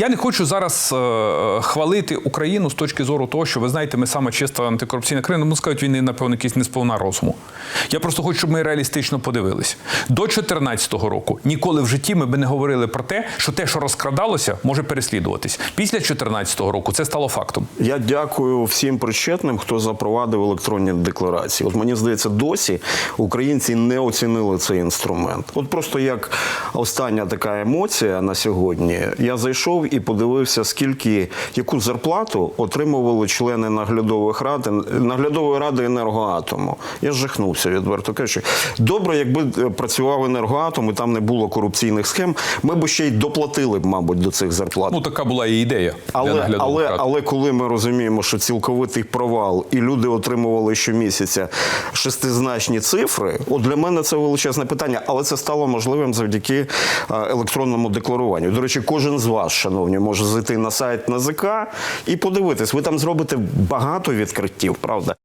Я не хочу зараз е, хвалити Україну з точки зору того, що ви знаєте, ми саме чиста антикорупційна країна. Ну, скажуть, війни, напевно, якісь не сповна розуму. Я просто хочу, щоб ми реалістично подивились. До 2014 року ніколи в житті ми би не говорили про те, що те, що розкрадалося, може переслідуватись. Після 2014 року це стало фактом. Я дякую всім причетним, хто запровадив електронні декларації. От мені здається, досі українці не оцінили цей інструмент. От просто як остання така емоція на сьогодні, я зайшов і подивився, скільки яку зарплату отримували члени наглядових рад наглядової ради енергоатому. Я жахнувся відверто кажучи. Добре, якби е, працював енергоатом і там не було корупційних схем, ми б ще й доплатили б, мабуть, до цих зарплат. Ну така була і ідея. Але, наглядових але, рад. але коли ми розуміємо, що цілковитий провал, і люди отримували щомісяця шестизначні цифри, от для мене це величезне питання, але це стало можливим завдяки е, електронному декларуванню. До речі, кожен з вас, шановні, може зайти на сайт НАЗК і подивитись. Ви там зробите багато відкриттів, правда?